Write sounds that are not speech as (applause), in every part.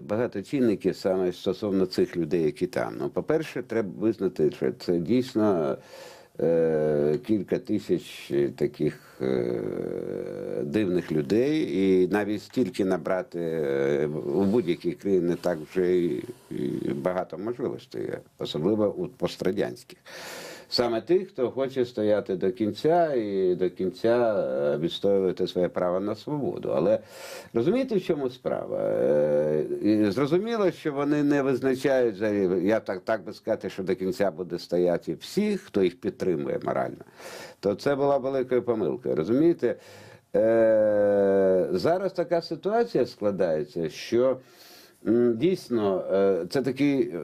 Багато чинників саме стосовно цих людей, які там. Ну, по-перше, треба визнати, що це дійсно е, кілька тисяч таких е, дивних людей, і навіть стільки набрати е, у будь-якій країні так вже і, і багато можливостей, особливо у пострадянських. Саме тих, хто хоче стояти до кінця і до кінця е, відстоювати своє право на свободу. Але розумієте, в чому справа? Е, Зрозуміло, що вони не визначають, за- я так, так би сказати, що до кінця буде стояти всіх, хто їх підтримує морально. То це була великою помилкою. Розумієте? Е, зараз така ситуація складається, що Дійсно, е, це такий е,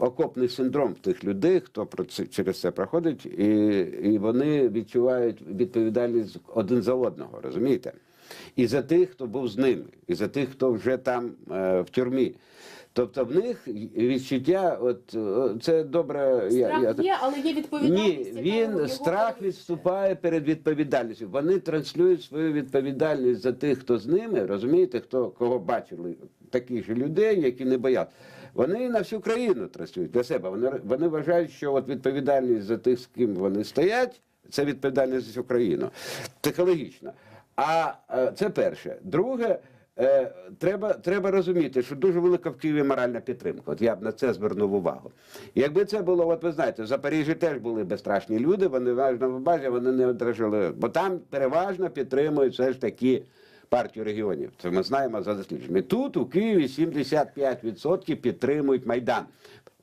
окопний синдром тих людей, хто через це проходить, і вони відчувають відповідальність один за одного, розумієте? І за тих, хто був з ними, і за тих, хто вже там е, в тюрмі. Тобто в них відчуття, от е, це добре. Страх є, але є відповідальність. Ні, він страх відступає перед відповідальністю. Вони транслюють свою відповідальність за тих, хто з ними, розумієте, хто кого бачили, таких же людей, які не боять. Вони на всю країну транслюють для себе. Вони, вони вважають, що от відповідальність за тих, з ким вони стоять, це відповідальність за всю країну. Психологічно. А е, це перше. Друге. Е, треба, треба розуміти, що дуже велика в Києві моральна підтримка. От я б на це звернув увагу. Якби це було, от ви знаєте, в Запоріжжі теж були безстрашні люди, вони важно в базі, вони не одержали, бо там переважно підтримують все ж таки партію регіонів. Це ми знаємо за дослідженнями. Тут у Києві 75% підтримують Майдан.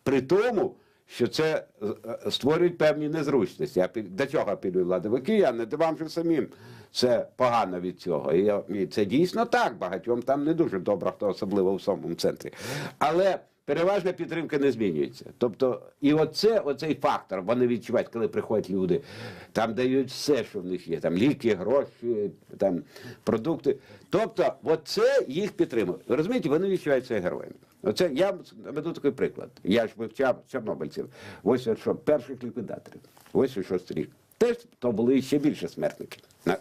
При тому, що це е, створюють певні незручності. А під- до чого підуть влади? Ви кияни, де вам же самим це погано від цього. І, я- і це дійсно так. Багатьом там не дуже добре, хто особливо в самому центрі. Але переважна підтримка не змінюється. Тобто, і оце, оцей фактор, вони відчувають, коли приходять люди, там дають все, що в них є, там ліки, гроші, там продукти. Тобто, оце їх підтримує. Розумієте, вони відчувають себе героями. Оце я веду такий приклад. Я ж вивчав чорнобильців. Ось от що перших ліквідаторів. Ось і шостий рік. Теж то були ще більше смертники. На-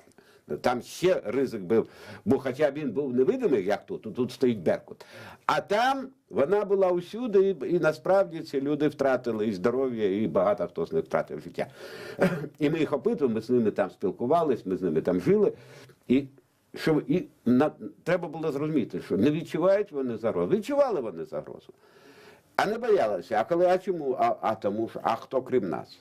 Там ще ризик був, бо хоча він був невидимий, як тут, тут стоїть Беркут. А там вона була усюди, і, і насправді ці люди втратили і здоров'я, і багато хто з них втратив життя. (clears throat) І ми їх опитували, ми з ними там спілкувалися, ми з ними там жили. І що і на, треба було зрозуміти, що не відчувають вони загрозу. Відчували вони загрозу. А не боялися. А коли, а чому? А, а тому що, а хто крім нас?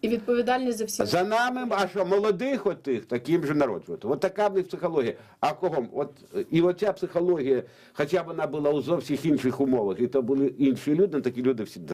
І відповідальність за всіх. За нами, а що молодих отих таким же народжувати. От така в них психологія. А кого? От і оця психологія, хоча б вона була у зовсім інших умовах, і то були інші люди, такі люди всі